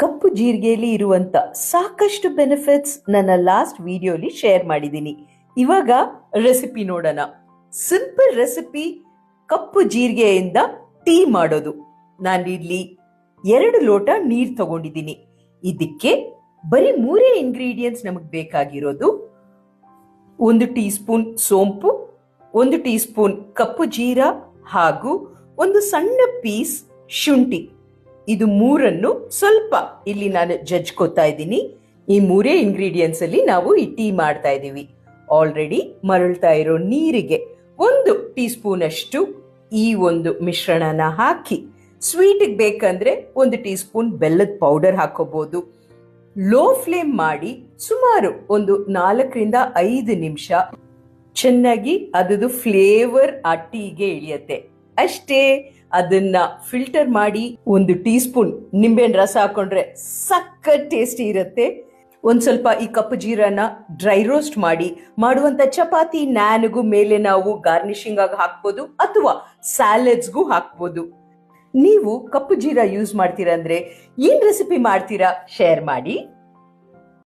ಕಪ್ಪು ಜೀರಿಗೆಯಲ್ಲಿ ಇರುವಂತ ಸಾಕಷ್ಟು ಬೆನಿಫಿಟ್ಸ್ ನನ್ನ ಲಾಸ್ಟ್ ವಿಡಿಯೋಲಿ ಶೇರ್ ಮಾಡಿದ್ದೀನಿ. ಇವಾಗ ರೆಸಿಪಿ ನೋಡೋಣ. ಸಿಂಪಲ್ ರೆಸಿಪಿ ಕಪ್ಪು ಜೀರಿಗೆಯಿಂದ ಟೀ ಮಾಡೋದು. ನಾನಿಲ್ಲಿ ಎರಡು ಲೋಟ ನೀರು ತಗೊಂಡಿದ್ದೀನಿ. ಇದಕ್ಕೆ ಬರೀ ಮೂರೇ ಇಂಗ್ರೀಡಿಯೆಂಟ್ಸ್ ನಮಗೆ ಬೇಕಾಗಿರೋದು. ಒಂದು ಟೀ ಸ್ಪೂನ್ ಸೋಂಪು, ಒಂದು ಟೀ ಸ್ಪೂನ್ ಕಪ್ಪು ಜೀರಾ ಹಾಗೂ ಒಂದು ಸಣ್ಣ ಪೀಸ್ ಶುಂಠಿ. ಇದು ಮೂರನ್ನು ಸ್ವಲ್ಪ ಇಲ್ಲಿ ನಾನು ಜಜ್ಕೋತಾ ಇದ್ದೀನಿ. ಈ ಮೂರೇ ಇಂಗ್ರೀಡಿಯೆಂಟ್ಸ್ ಅಲ್ಲಿ ನಾವು ಈ ಟೀ ಮಾಡ್ತಾ ಇದ್ದೀವಿ. ಆಲ್ರೆಡಿ ಮರಳ್ತಾ ಇರೋ ನೀರಿಗೆ ಒಂದು ಟೀ ಸ್ಪೂನ್ ಅಷ್ಟು ಈ ಒಂದು ಮಿಶ್ರಣನ ಹಾಕಿ ಸ್ವೀಟಿಗೆ ಬೇಕಂದ್ರೆ ಒಂದು ಟೀ ಸ್ಪೂನ್ ಬೆಲ್ಲದ ಪೌಡರ್ ಹಾಕೋಬಹುದು ಲೋ ಫ್ಲೇಮ್ ಮಾಡಿ ಸುಮಾರು ಒಂದು ನಾಲ್ಕರಿಂದ ಐದು ನಿಮಿಷ ಚೆನ್ನಾಗಿ ಅದದು ಫ್ಲೇವರ್ ಆ ಟೀಗೆ ಇಳಿಯತ್ತೆ. ಅಷ್ಟೇ. ಅದನ್ನ ಫಿಲ್ಟರ್ ಮಾಡಿ ಒಂದು ಟೀ ಸ್ಪೂನ್ ನಿಂಬೆಹಣ್ಣು ರಸ ಹಾಕೊಂಡ್ರೆ ಸಖತ್ ಟೇಸ್ಟಿ ಇರುತ್ತೆ. ಒಂದು ಸ್ವಲ್ಪ ಈ ಕಪ್ಪು ಜೀರಾನ ಡ್ರೈ ರೋಸ್ಟ್ ಮಾಡಿ, ಮಾಡುವಂತ ಚಪಾತಿ ನ್ಯಾನ್ಗೂ ಮೇಲೆ ನಾವು ಗಾರ್ನಿಶಿಂಗ್ ಆಗಿ ಹಾಕ್ಬೋದು ಅಥವಾ ಸ್ಯಾಲೆಡ್ಸ್ಗೂ ಹಾಕ್ಬೋದು. ನೀವು ಕಪ್ಪು ಜೀರಾ ಯೂಸ್ ಮಾಡ್ತೀರಾ ಅಂದ್ರೆ ಏನ್ ರೆಸಿಪಿ ಮಾಡ್ತೀರಾ ಶೇರ್ ಮಾಡಿ.